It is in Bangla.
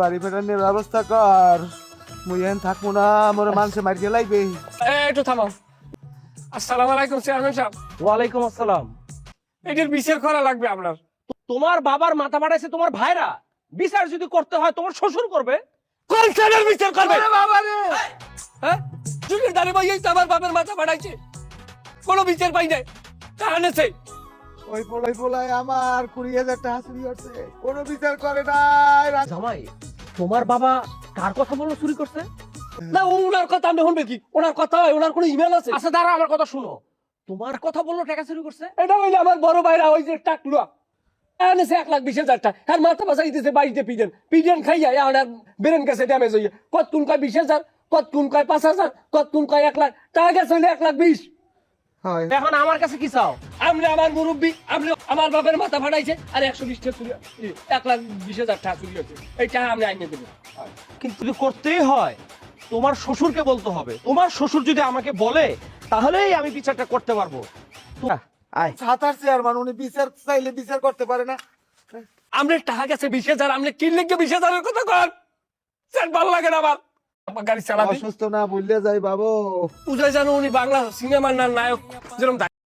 বাড়ি ফেরানোর ব্যবস্থা কর। মুই এন থাকব না মোর মানুষে মারিয়ে একটু থামো আসসালামু আলাইকুম চেয়ারম্যান সাহেব। ওয়ালাইকুম আসসালাম। এটার বিচার করা লাগবে আপনার। তোমার বাবার মাথা বাড়াইছে তোমার ভাইরা। বিচার যদি করতে হয় তোমার শ্বশুর করবে। কোন ছেলের বিচার করবে? বাবা রে হ্যাঁ? চুলের দাঁড়িয়ে বই তো আমার বাপের মাথা বাড়াইছে। কোনো বিচার পাই নাই। আনেছে ওই পোলাই পোলাই আমার কুড়ি হাজার টাকা চুরি হচ্ছে কোনো বিচার করে নাই। জামাই তোমার বাবা কার কথা বলল চুরি করছে না ওনার কথা আমি শুনবে কি? ওনার কথা ওনার কোনো ইমেল আছে? আচ্ছা দাঁড়া আমার কথা শুনো। তোমার কথা বলল টাকা চুরি করছে এটা হইলে আমার বড় ভাইরা ওই যে টাকলুয়া। এনেছে এক লাখ বিশ হাজার টাকা। আর মাথা বাসাই দিতেছে বাড়িতে পিডেন। পিডেন খাইয়া এখন আর বেরেন গেছে ড্যামেজ হইয়া। কত কোন কয় বিশ হাজার কত কোন কয় পাঁচ হাজার কত কোন কয় এক লাখ। টাকা গেছে এক লাখ বিশ। হয় এখন আমার কাছে কি চাও? আপনি আমার মুরব্বী আপনি আমার বাপের মাথা ফাটাইছে আর একশো বিশ টাকা চুরি এক লাখ বিশ হাজার টাকা চুরি হচ্ছে। এই টাকা আপনি আইনে দেবেন কিন্তু করতেই হয় তোমার শ্বশুরকে বলতে হবে। তোমার শ্বশুর যদি আমাকে বলে তাহলেই আমি বিচারটা করতে পারব। সাতার চেয়ারম্যান উনি বিচার চাইলে বিচার করতে পারে না। আপনি টাকা গেছে বিশ হাজার আপনি কি লিখে বিশ হাজারের কথা স্যার ভালো লাগে না আমার। গাড়ি চালাবে? অসুস্থ না বললে যাই বাবু। বুঝাই জানো উনি বাংলা সিনেমার নায়ক যেরকম